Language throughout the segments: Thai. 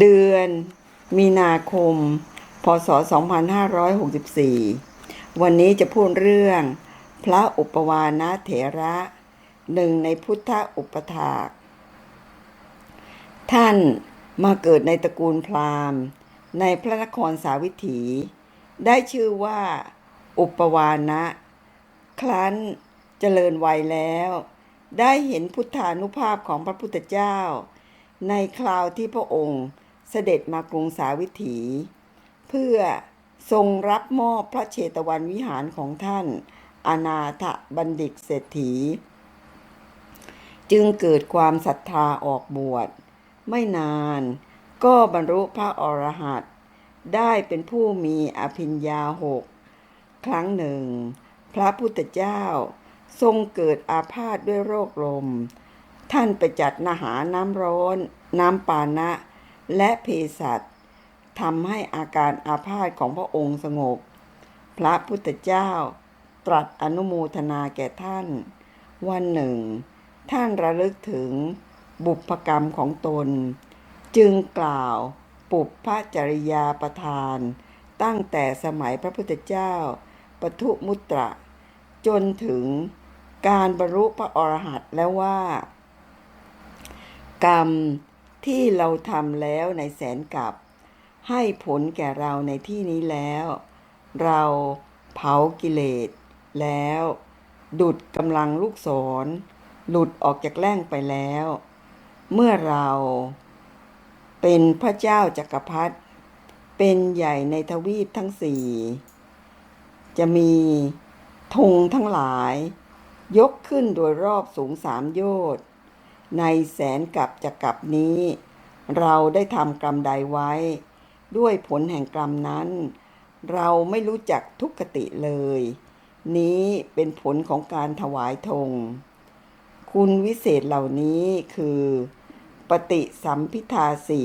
เดือนมีนาคม พศ 2564 วันนี้จะพูดเรื่อง พระอุปวานะเถระหนึ่งในพุทธอุปถาก ท่านมาเกิดในตระกูลพราหมณ์ ในพระนครสาวิถี ได้ชื่อว่า อุปวานะ ครั้นเจริญวัยแล้ว ได้เห็นพุทธานุภาพของพระพุทธเจ้า ในคราวที่พระองค์ เสด็จมากรุงสาวิถี เพื่อทรงรับมอบพระเชตวันวิหารของท่าน อนาถบัณฑิตเศรษฐี จึงเกิดความศรัทธาออกบวช ไม่นานก็บรรลุพระอรหันต์ได้เป็นผู้มีอภิญญาหกครั้งหนึ่ง พระพุทธเจ้าทรงเกิดอาพาธด้วยโรคลม ท่านไปจัดนาหาน้ำร้อน น้ำปานะ และเภสัชทำให้อาการอาพาธของพระองค์สงบ พระพุทธเจ้าตรัสอนุโมทนาแก่ท่าน วันหนึ่ง ท่านระลึกถึงบุพกรรมของตน จึงกล่าวปุพพจริยาประทาน ตั้งแต่สมัยพระพุทธเจ้าปทุมุตระ จนถึงการบรรลุพระอรหันต์แล้วว่า กรรม ที่เราทำแล้วในแสนกับ ให้ผลแก่เราในที่นี้แล้ว เราเผากิเลสแล้ว ดุดกำลังลูกศร หลุดออกจากแร่งไปแล้ว เมื่อเราเป็นพระเจ้าจักรพรรดิเป็นใหญ่ในทวีปทั้งสี่ จะมีธงทั้งหลาย ยกขึ้นโดยรอบสูงสามโยชน์ ในแสนกับจักกับนี้ เราได้ทำกรรมใดไว้ ด้วยผลแห่งกรรมนั้น เราไม่รู้จักทุกขติเลย นี้เป็นผลของการถวายธง คุณวิเศษเหล่านี้คือ ปฏิสัมพิทาสี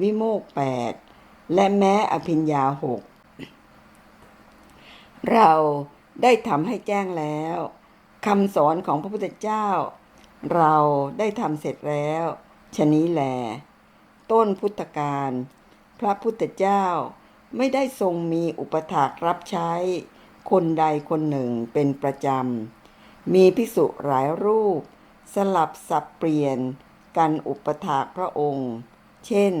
วิโมกแปดและแม้อภิญญาหกเราได้ทำให้แจ้งแล้วคำสอนของพระพุทธเจ้า เราได้ทำเสร็จแล้วชะนี้แลต้นพุทธกาลพระพุทธเจ้าไม่ได้ทรงมีอุปถากรับใช้ คนใดคนหนึ่งเป็นประจำ มีภิกษุหลายรูป สลับสับเปลี่ยนกันอุปถากพระองค์ เช่น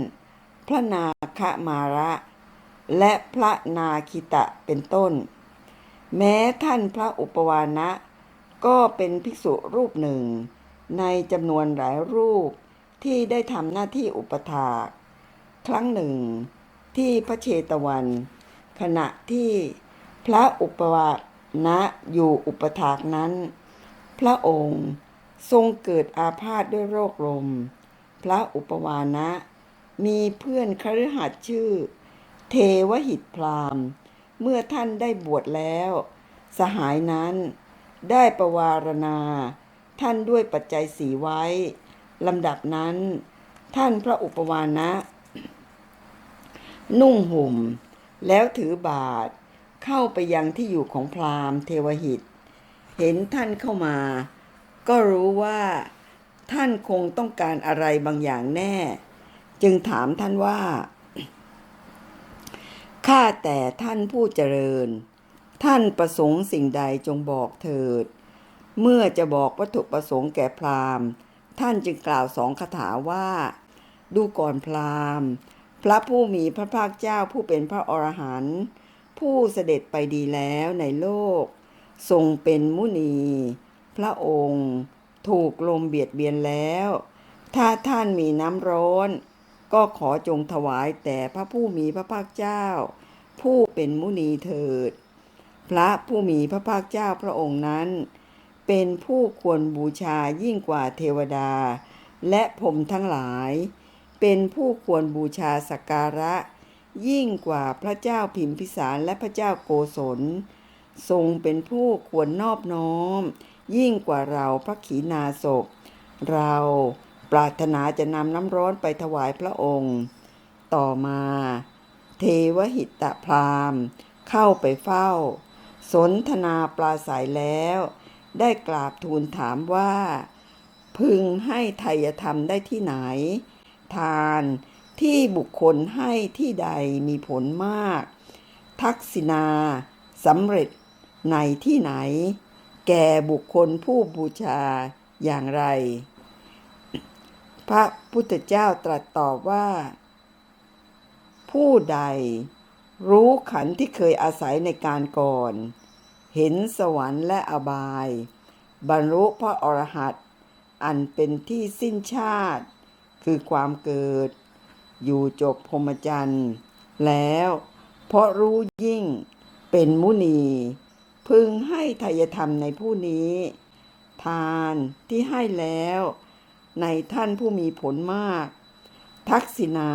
พระนาคมาระ และพระนาคิตะเป็นต้น แม้ท่านพระอุปวานะ ก็เป็นภิกษุรูปหนึ่ง ในจำนวนหลายรูปที่ได้ทำหน้าที่อุปถากครั้งหนึ่ง ที่พระเชตวัน ขณะที่พระอุปวานะอยู่อุปถากนั้น พระองค์ทรงเกิดอาพาธด้วยโรคลม พระอุปวานะ มีเพื่อนคฤหัสถ์ชื่อ เทวหิตพราม เมื่อท่านได้บวชแล้ว สหายนั้นได้ประวารณา ท่านด้วยปัจจัยสีไว้ลำดับนั้น ท่านพระอุปวานะ นุ่งห่ม แล้วถือบาทเข้าไปยังที่อยู่ของพราหมณ์เทวหิต เห็นท่านเข้ามา ก็รู้ว่าท่านคงต้องการอะไรบางอย่างแน่ จึงถามท่านว่าข้าแต่ท่านผู้เจริญ ท่านประสงค์สิ่งใดจงบอกเถิด เมื่อจะบอกวัตถุประสงค์แก่พราหมณ์ ท่านจึงกล่าวสองคาถาว่า ดูก่อนพราหมณ์ พระผู้มีพระภาคเจ้าผู้เป็นพระอรหันต์ผู้เสด็จไปดีแล้วในโลก ทรงเป็นมุนี พระองค์ ถูกลมเบียดเบียนแล้ว ถ้าท่านมีน้ำร้อน ก็ขอจงถวายแต่พระผู้มีพระภาคเจ้า ผู้เป็นมุนีเถิด พระผู้มีพระภาคเจ้าพระองค์นั้น เป็นผู้ควรบูชายิ่งกว่าเทวดา และพมทั้งหลาย เป็นผู้ควรบูชาสักการะ ยิ่งกว่าพระเจ้าพิมพิสารและพระเจ้าโกศล ทรงเป็นผู้ควรนอบน้อม ยิ่งกว่าเราพระขีณาสพเราปรารถนาจะนำน้ำร้อนไปถวายพระองค์ ต่อมา เทวหิตพราหม์เข้าไปเฝ้า สนทนาปราศัยแล้ว ได้กราบทูลถามว่า พึงให้ไทยธรรมได้ที่ไหน ทานที่บุคคลให้ที่ใดมีผลมาก ทักษิณาสำเร็จในที่ไหน แก่บุคคลผู้บูชาอย่างไร พระพุทธเจ้าตรัสตอบว่า ผู้ใดรู้ขันที่เคยอาศัยในการก่อน เห็นสวรรค์และอบาย บรรลุพระอรหันต์อันเป็นที่สิ้นชาติ คือความเกิด อยู่จบพรหมจรรย์แล้วเพราะรู้ยิ่งเป็นมุนี พึงให้ทายธรรมในผู้นี้ ทานที่ให้แล้ว ในท่านผู้มีผลมาก ทักษิณา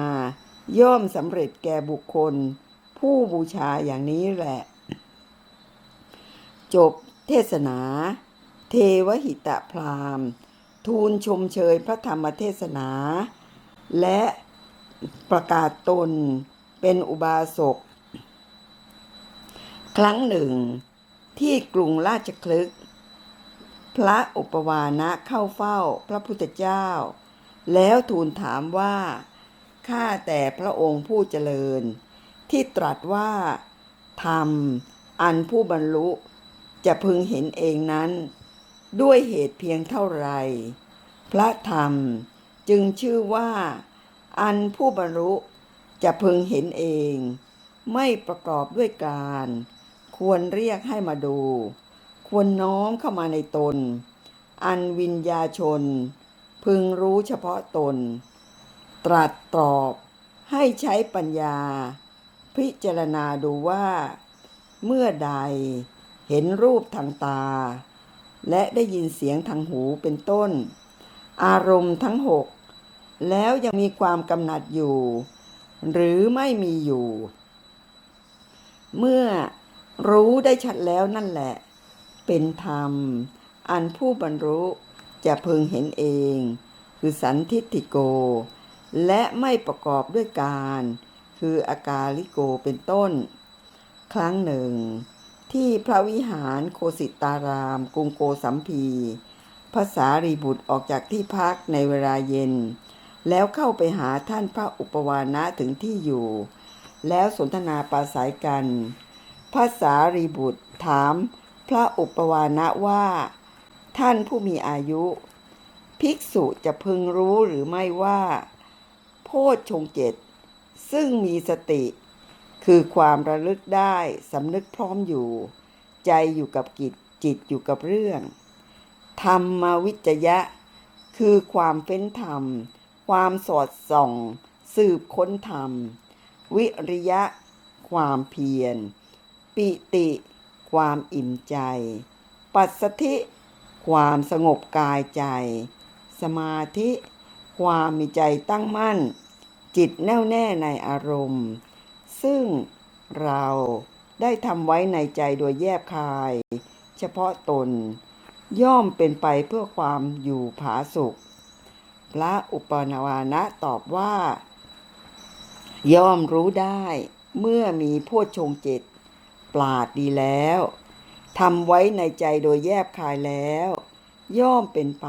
ย่อมสำเร็จแก่บุคคล ผู้บูชาอย่างนี้แหละ จบเทศนา เทวหิตะพรามทูลชมเชยพระธรรมเทศนา และประกาศตนเป็นอุบาสก ครั้งหนึ่ง ที่กรุงราชคลึก พระอุปวานะเข้าเฝ้าพระพุทธเจ้า แล้วทูลถามว่า ข้าแต่พระองค์ผู้เจริญ ที่ตรัสว่า ธรรม อันผู้บรรลุ จะพึงเห็นเองนั้น ด้วยเหตุเพียงเท่าไร พระธรรมจึงชื่อว่า อันผู้บรรลุจะพึงเห็นเอง ไม่ประกอบด้วยการ ควรเรียกให้มาดู ควรน้อมเข้ามาในตน อันวิญญาชน พึงรู้เฉพาะตน ตรัสตอบให้ใช้ปัญญา พิจารณาดูว่า เมื่อใด เห็นรูปทางตา และได้ยินเสียงทางหูเป็นต้น อารมณ์ทั้งหกแล้วยังมีความกำหนัดอยู่ หรือไม่มีอยู่ เมื่อรู้ได้ชัดแล้วนั่นแหละ เป็นธรรม อันผู้บรรลุจะพึงเห็นเอง คือสันทิฏฐิโก และไม่ประกอบด้วยการ คืออากาลิโกเป็นต้น ครั้งหนึ่ง ที่พระวิหารโคสิตาราม กรุงโกสัมพี ภาษารีบุตรออกจากที่พักในเวลาเย็น แล้วเข้าไปหาท่านพระอุปวานะถึงที่อยู่ แล้วสนทนาปราศัยกัน ภาษารีบุตรถามพระอุปวานะว่า ท่านผู้มีอายุ ภิกษุจะพึงรู้หรือไม่ว่า โพชฌงเจ็ดซึ่งมีสติ คือความระลึกได้สำนึกพร้อมอยู่ ใจอยู่กับกิจจิตอยู่กับเรื่อง ธรรมวิจยะ คือความเฟ้นธรรม ความสอดส่อง สืบค้นธรรม วิริยะ ความเพียร ปิติ ความอิ่มใจ ปัสสธิ ความสงบกายใจ สมาธิ ความมีใจตั้งมั่น จิตแน่วแน่ในอารมณ์ ซึ่งเราได้ทำไว้ในใจโดยแยบคาย เฉพาะตน ย่อมเป็นไปเพื่อความอยู่ผาสุข พระอุปนาวานะตอบว่า ย่อมรู้ได้เมื่อมีโพชฌงเจ็ดปราดดีแล้วทำไว้ในใจโดยแยบคายแล้ว ย่อมเป็นไป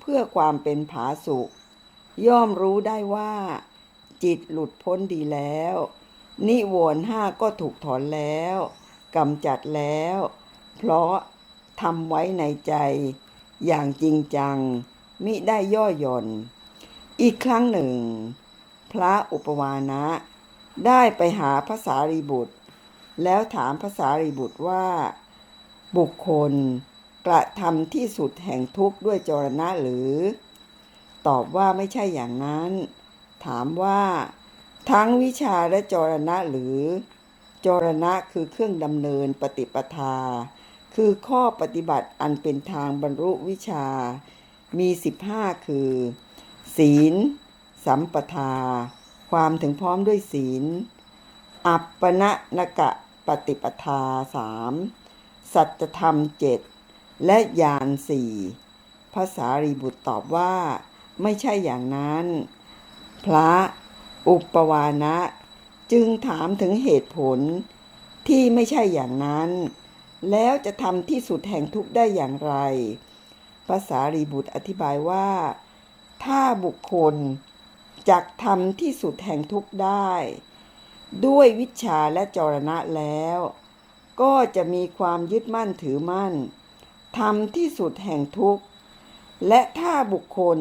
เพื่อความเป็นผาสุข ย่อมรู้ได้ว่า จิตหลุดพ้นดีแล้ว นิวรณ์ห้าก็ถูกถอนแล้วกำจัดแล้ว เพราะทำไว้ในใจอย่างจริงจัง มิได้ย่อหย่อน อีกครั้งหนึ่ง พระอุปวานะ ได้ไปหาภาษารีบุตร แล้วถามภาษารีบุตรว่า บุคคลกระทำที่สุดแห่งทุกข์ด้วยจรณะหรือ ตอบว่าไม่ใช่อย่างนั้น ถามว่า ทั้งวิชาและจรณะหรือ จรณะคือเครื่องดำเนินปฏิปทา คือข้อปฏิบัติอันเป็นทางบรรลุวิชา มีสิบห้าคือ ศีล สัมปทา ความถึงพร้อมด้วยศีล อัปปณะนกะปฏิปทาสามสัจธรรมเจ็ดและญาณสี่ภาษารีบุตรตอบว่า ไม่ใช่อย่างนั้น พระ อุปวานะ จึงถามถึงเหตุผลที่ไม่ใช่อย่างนั้น แล้วจะทำที่สุดแห่งทุกข์ได้อย่างไรภาษารีบุตรอธิบายว่า ถ้าบุคคลจักทำที่สุดแห่งทุกข์ได้ ด้วยวิชาและจรณะแล้ว ก็จะมีความยึดมั่นถือมั่นทำที่สุดแห่งทุกข์ และถ้าบุคคล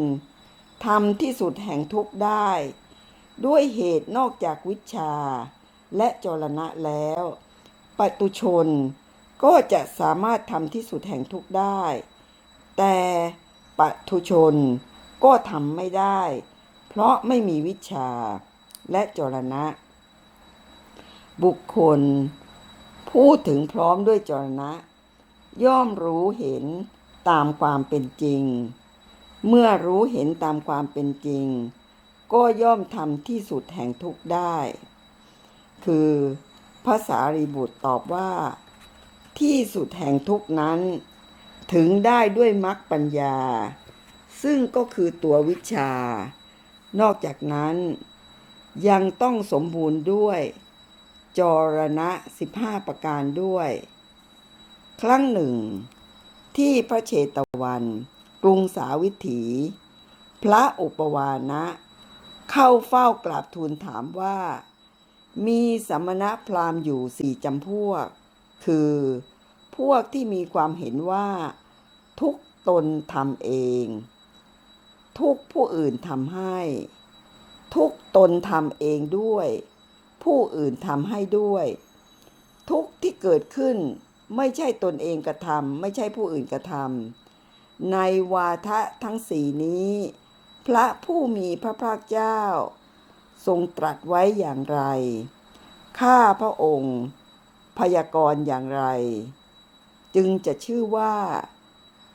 ทำที่สุดแห่งทุกข์ได้ ด้วยเหตุนอกจากวิชา และจรณะแล้ว ปัตุชนก็จะสามารถทำที่สุดแห่งทุกได้ แต่ปัตุชนก็ทำไม่ได้ เพราะไม่มีวิชาและจรณะ บุคคล พูดถึงพร้อมด้วยจรณะ ย่อมรู้เห็นตามความเป็นจริง เมื่อรู้เห็นตามความเป็นจริง ก็ย่อมทำที่สุดแห่งทุกข์ได้ คือภาษารีบุตรตอบว่า ที่สุดแห่งทุกนั้น ถึงได้ด้วยมรรคปัญญา ซึ่งก็คือตัววิชา นอกจากนั้น ยังต้องสมบูรณ์ด้วย จรณะสิบห้าประการด้วย ครั้งหนึ่ง ที่พระเชตวัน กรุงสาวิถี พระอุปวานะ เข้าเฝ้ากราบทูลถามว่า มีสมณะพราหมณ์อยู่สี่จำพวก คือพวกที่มีความเห็นว่า ทุกตนทำเอง ทุกผู้อื่นทำให้ ทุกตนทำเองด้วย ผู้อื่นทำให้ด้วย ทุกที่เกิดขึ้นไม่ใช่ตนเองกระทำไม่ใช่ผู้อื่นกระทำในวาทะทั้งสี่นี้ พระผู้มีพระภาคเจ้า ทรงตรัสไว้อย่างไร ข้าพระองค์พยากรณ์อย่างไร จึงจะชื่อว่า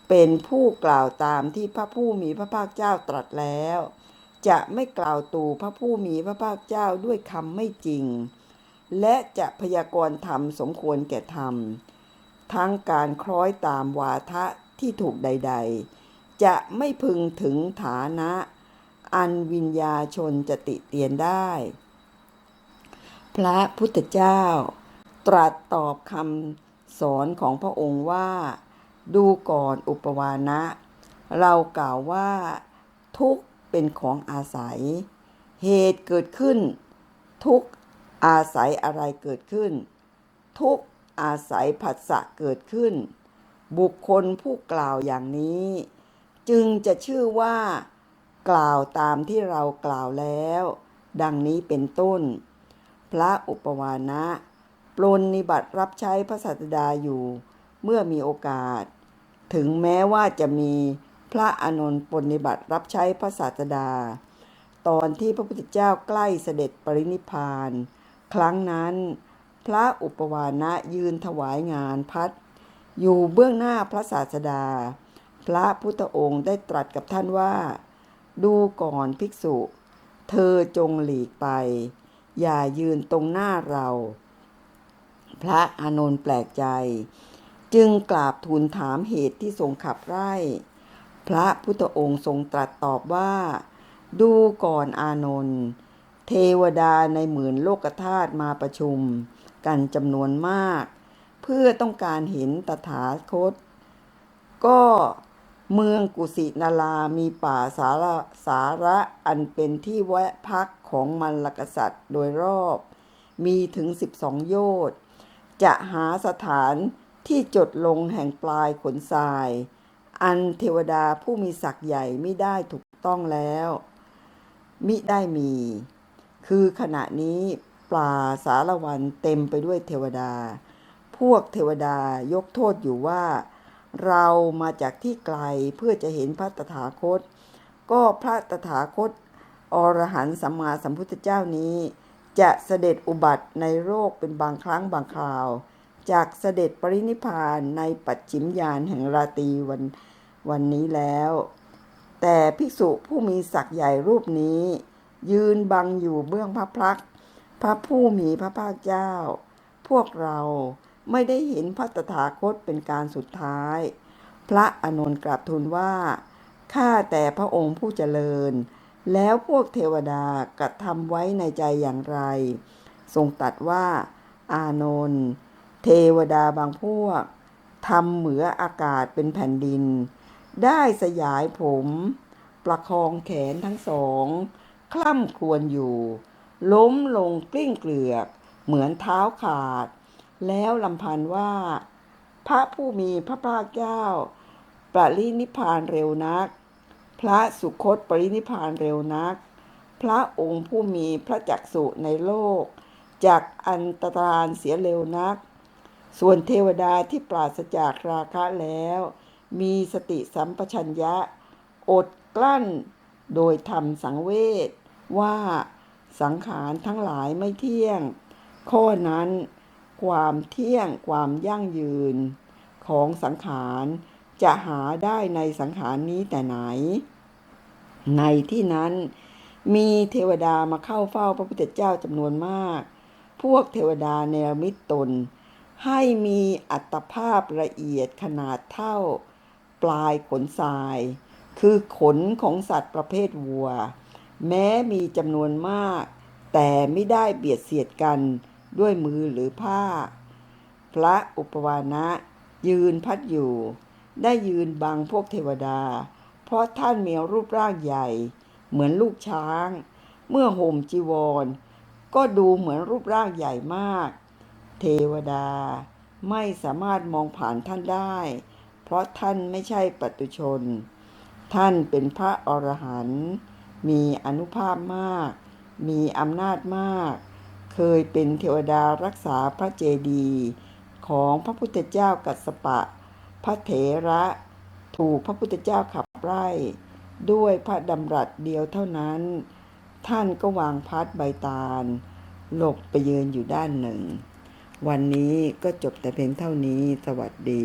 เป็นผู้กล่าวตามที่พระผู้มีพระภาคเจ้าตรัสแล้ว จะไม่กล่าวตูพระผู้มีพระภาคเจ้าด้วยคำไม่จริง และจะพยากรณ์ธรรมสมควรแก่ธรรม ทั้งการคล้อยตามวาทะที่ถูกใด ๆ จะไม่พึงถึงฐานะ อันวิญญาชนจะติเตียนได้ พระพุทธเจ้า ตรัสตอบคำสอนของพระองค์ว่า ดูก่อนอุปวานะ เรากล่าวว่าทุกเป็นของอาศัย เหตุเกิดขึ้น ทุกอาศัยอะไรเกิดขึ้น ทุกอาศัยผัสสะเกิดขึ้น บุคคลผู้กล่าวอย่างนี้ จึงจะชื่อว่า กล่าวตามที่เรากล่าวแล้ว ดังนี้เป็นต้น พระอุปวานะปลนนิบัติรับใช้พระสัตดาอยู่ เมื่อมีโอกาส ถึงแม้ว่าจะมีพระอานนท์ปลนิบัติรับใช้พระศาสดา ตอนที่พระพุทธเจ้าใกล้เสด็จปรินิพพาน ครั้งนั้น พระอุปวานะยืนถวายงานพัดอยู่เบื้องหน้าพระศาสดา พระพุทธองค์ได้ตรัสกับท่านว่า ดูก่อนภิกษุ เธอจงหลีกไป อย่ายืนตรงหน้าเรา พระอานนท์แปลกใจ จึงกราบทูลถามเหตุที่ทรงขับไล่ พระพุทธองค์ทรงตรัสตอบว่า ดูก่อนอานนท์เทวดาในหมื่นโลกธาตุมาประชุม กันจำนวนมาก เพื่อต้องการเห็นตถาคต ก็ เมืองกุสินารามีป่าสาระสาระอันเป็นที่แวะพักของมันลกษัตริย์โดยรอบ มีถึง 12 โยชน์ จะหาสถานที่จดลงแห่งปลายขนทราย อันเทวดาผู้มีศักย์ใหญ่ไม่ได้ถูกต้องแล้ว มิได้มี คือขณะนี้ปลาสารวันเต็มไปด้วยเทวดา พวกเทวดายกโทษอยู่ว่า เรามาจากที่ไกลเพื่อจะเห็นพระตถาคต ก็พระตถาคต อรหันสัมมาสัมพุทธเจ้านี้ จะเสด็จอุบัติในโลกเป็นบางครั้งบางคราว จากเสด็จปรินิพานในปัจฉิมยานแห่งราตรีวันวันนี้แล้ว แต่ภิกษุผู้มีศักย์ใหญ่รูปนี้ ยืนบังอยู่เบื้องพระพัก พระผู้มีพระภาคเจ้า พวกเรา ไม่ได้เห็นพระตถาคตเป็นการสุดท้าย พระอานนท์กราบทูลว่า ข้าแต่พระองค์ผู้เจริญ แล้วพวกเทวดากระทำไว้ในใจอย่างไร ทรงตัดว่า อานนท์เทวดาบางพวกทำเหมืออากาศเป็นแผ่นดิน ได้สยายผม ประคองแขนทั้งสอง คล่ำครวญอยู่ ล้มลงกลิ้งเกลือก เหมือนเท้าขาด แล้วลำพันว่า พระผู้มีพระภาคเจ้า ปรินิพานเร็วนัก พระสุคตปรินิพพานเร็วนัก พระองค์ผู้มีพระจักสุในโลกจากอันตรานเสียเร็วนัก ส่วนเทวดาที่ปราศจากราคะแล้ว มีสติสัมปชัญญะ อดกลั้น โดยทำสังเวชว่าสังขารทั้งหลายไม่เที่ยง ข้อนั้น ความเที่ยงความยั่งยืนของสังขารจะหาได้ในสังขารนี้แต่ไหน ในที่นั้นมีเทวดามาเข้าเฝ้าพระพุทธเจ้าจำนวนมาก พวกเทวดาเนรมิตตน ให้มีอัตภาพละเอียดขนาดเท่า ปลายขนทราย คือขนของสัตว์ประเภทวัว แม้มีจำนวนมาก แต่ไม่ได้เบียดเสียดกัน ด้วยมือหรือผ้า พระอุปวานะ ยืนพัดอยู่ ได้ยืนบังพวกเทวดา เพราะท่านมีรูปร่างใหญ่ เหมือนลูกช้าง เมื่อห่มจีวร ก็ดูเหมือนรูปร่างใหญ่มาก เทวดาไม่สามารถมองผ่านท่านได้ เพราะท่านไม่ใช่ปัตุชน ท่านเป็นพระอรหันต์มีอนุภาพมาก มีอำนาจมาก เคยเป็นเทวดารักษาพระเจดีย์ของพระพุทธเจ้ากัสสปะ พระเถระถูกพระพุทธเจ้าขับไล่ ด้วยพระดำรัสเดียวเท่านั้น ท่านก็วางพัดใบตาล หลบไปยืนอยู่ด้านหนึ่ง วันนี้ก็จบแต่เพียงเท่านี้สวัสดี